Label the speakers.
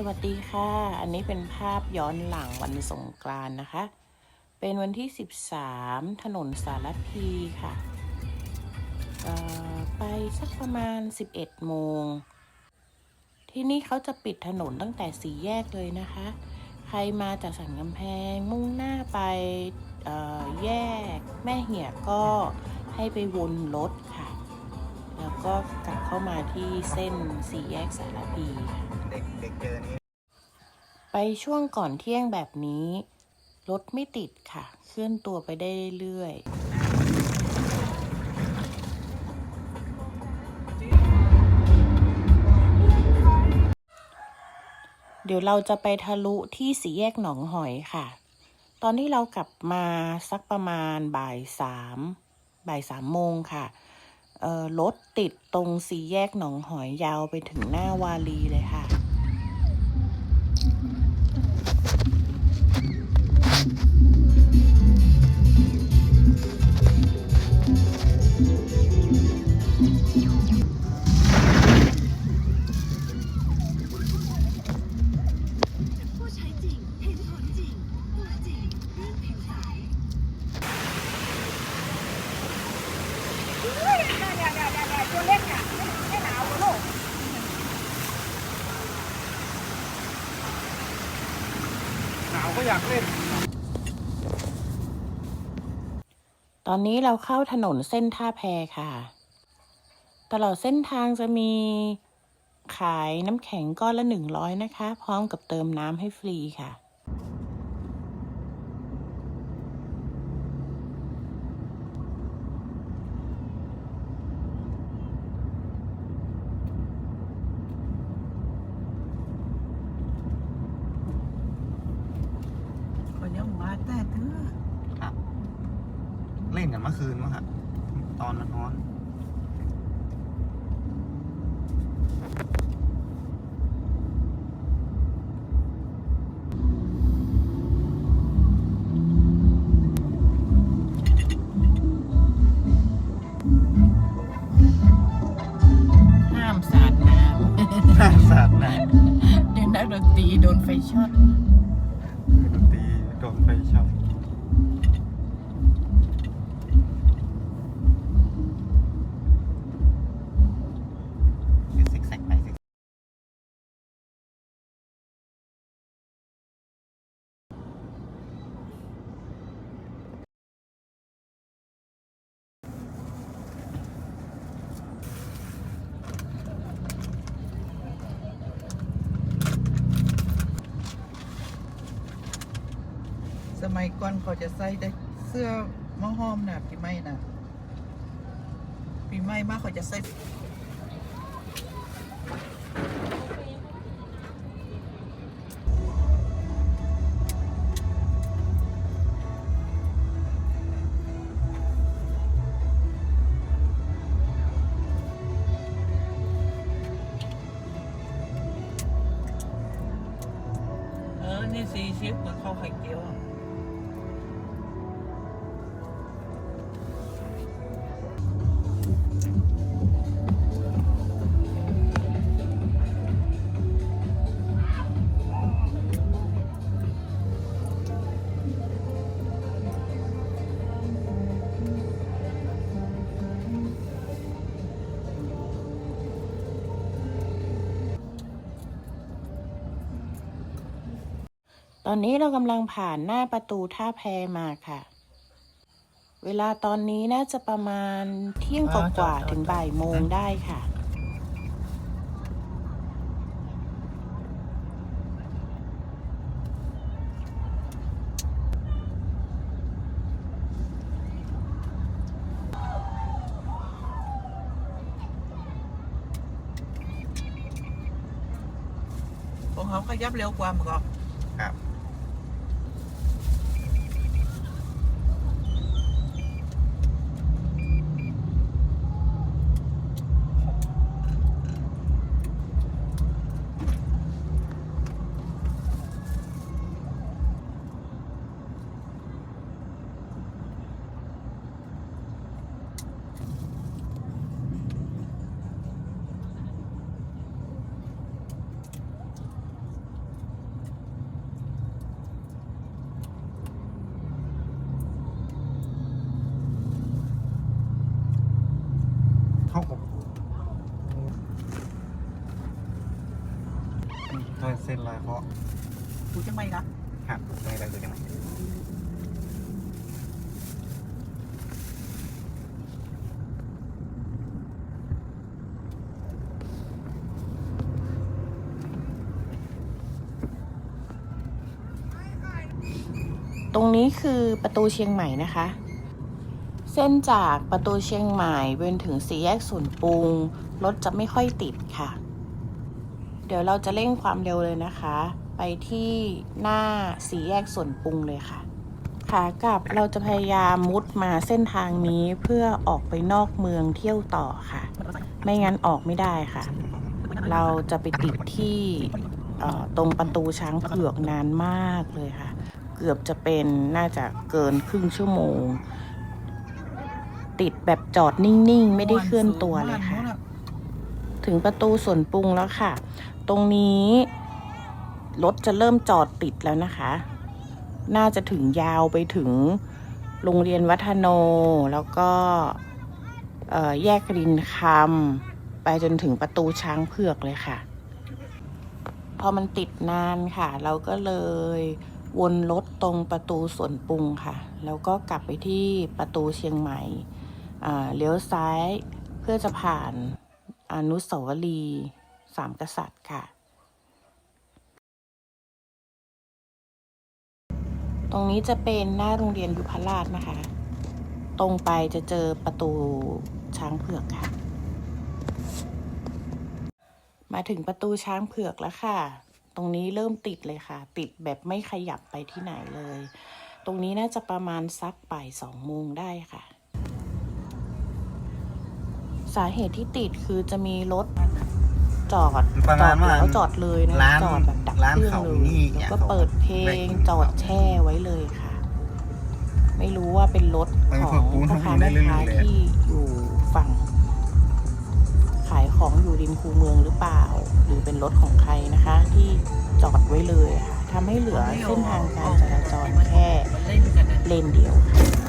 Speaker 1: สวัสดีค่ะ อันนี้เป็นภาพย้อนหลังวันสงกรานต์นะคะ เป็นวันที่ 13 ถนนสารพีค่ะ ไปสักประมาณ 11 โมง ที่นี่เขาจะปิดถนนตั้งแต่สี่แยกเลยนะคะ ใครมาจากสันกำแพงมุ่งหน้าไปแยกแม่เหี่ยก็ให้ไปวนรถ ก็กลับเข้ามาที่เส้นสี่แยกสารพี
Speaker 2: เด็กเด็กเจอนี้
Speaker 1: ไปช่วงก่อนเที่ยงแบบนี้ รถไม่ติดค่ะ เคลื่อนตัวไปได้เรื่อยเดี๋ยวเราจะไปทะลุที่สีแยกหนองหอยค่ะ ตอนที่เรากลับมาสักประมาณบ่ายสามบ่ายสามโมงค่ะ รถติดตรงสีแยกหนองหอยยาวไปถึงหน้าวาลีเลยค่ะ
Speaker 3: อ
Speaker 2: ยากเล่น
Speaker 1: ตอนนี้เราเข้าถนนเส้นท่าแพค่ะ ตลอดเส้นทางจะมีขายน้ำแข็งก้อนละหนึ่งร้อยนะคะ พร้อมกับเติมน้ำให้ฟรีค่ะ
Speaker 4: ก็ยังมาแต่เธอ
Speaker 2: ครับ เล่นกันเมื่อ คืนมั้งครับตอนมันร้อน
Speaker 1: ห้ามสาดน้
Speaker 2: น่าสาดนะำ
Speaker 1: เดี๋ยวนักดนตรีโดนไฟช็อต
Speaker 4: มัยก่อนเขาจะใส่ได้เสื้อมะห้อมนะปีใหม่นะปีใหม่มากเขาจะใส่เออนี่ซีชิปเหมือนข้าวไข่เจียวอะ
Speaker 1: ตอนนี้เรากำลังผ่านหน้าประตูท่าแพมาค่ะ เวลาตอนนี้น่าจะประมาณเที่ยงกว่าถึงบ่ายโมงได้ค่ะ
Speaker 4: ของเขาขยับเร็วกว่าเมื่อก่อน
Speaker 2: ครับ เส้นลอยเพราะ
Speaker 4: กูจะไม่รัก
Speaker 2: หักไม่ได้ตัวจังไหน
Speaker 1: ตรงนี้คือประตูเชียงใหม่นะคะ เส้นจากประตูเชียงใหม่เวนถึงสี่แยกสวนปรุงรถจะไม่ค่อยติดค่ะ เดี๋ยวเราจะเร่งความเร็วเลยนะคะ ไปที่หน้าสี่แยกส่วนปรุงเลยค่ะ ขากลับเราจะพยายามมุดมาเส้นทางนี้เพื่อออกไปนอกเมืองเที่ยวต่อค่ะ ไม่งั้นออกไม่ได้ค่ะ เราจะไปติดที่ตรงประตูช้างเผือกนานมากเลยค่ะ เกือบจะเป็นน่าจะเกินครึ่งชั่วโมง ติดแบบจอดนิ่งๆ ไม่ได้เคลื่อนตัวเลยค่ะ ถึงประตูส่วนปรุงแล้วค่ะ ตรงนี้ รถจะเริ่มจอดติดแล้วนะคะ น่าจะถึงยาวไปถึงโรงเรียนวัฒโน แล้วก็แยกรินคำไปจนถึงประตูช้างเผือกเลยค่ะ พอมันติดนานค่ะ เราก็เลยวนรถตรงประตูสวนปรุงค่ะ แล้วก็กลับไปที่ประตูเชียงใหม่เลี้ยวซ้ายเพื่อจะผ่าน อนุสาวรีย์สามกษัตริย์ค่ะ ตรงนี้จะเป็นหน้าโรงเรียนยุพราชนะคะ ตรงไปจะเจอประตูช้างเผือกค่ะ มาถึงประตูช้างเผือกแล้วค่ะ ตรงนี้เริ่มติดเลยค่ะ ติดแบบไม่ขยับไปที่ไหนเลย ตรงนี้น่าจะประมาณสักบ่ายสองโมงได้ค่ะ สาเหตุที่ติดคือจะมีรถจอด
Speaker 2: ประ
Speaker 1: จ
Speaker 2: มา
Speaker 1: อ
Speaker 2: ณ
Speaker 1: ด
Speaker 2: ว่า
Speaker 1: แล้วจอดเลยนะ
Speaker 2: ร้าน
Speaker 1: จอดแบบดับ
Speaker 2: ร้าน
Speaker 1: เครื่อง
Speaker 2: เขา
Speaker 1: เลย
Speaker 2: นี่
Speaker 1: แล้วก็
Speaker 2: เนี่ย
Speaker 1: เปิดเพล
Speaker 2: เขา
Speaker 1: ง
Speaker 2: แบ่ง
Speaker 1: จอดแช่ไว้เลยค่ะ ไม่รู้ว่าเป็นรถ
Speaker 2: เออ
Speaker 1: ของ
Speaker 2: พวกกู
Speaker 1: พ่อค้า
Speaker 2: ทำได้
Speaker 1: แม่
Speaker 2: เรื่อยๆ
Speaker 1: ค้า
Speaker 2: เลย
Speaker 1: ที่อยู่ฝั่ง ขายของอยู่ริมคูเมืองหรือเปล่า หรือเป็นรถของใครนะคะ ที่จอดไว้เลยค่ะทำให้เหลือเส้นทางการจราจรแค่
Speaker 4: มันเล่นกันนะ
Speaker 1: เลนเดียวค่ะ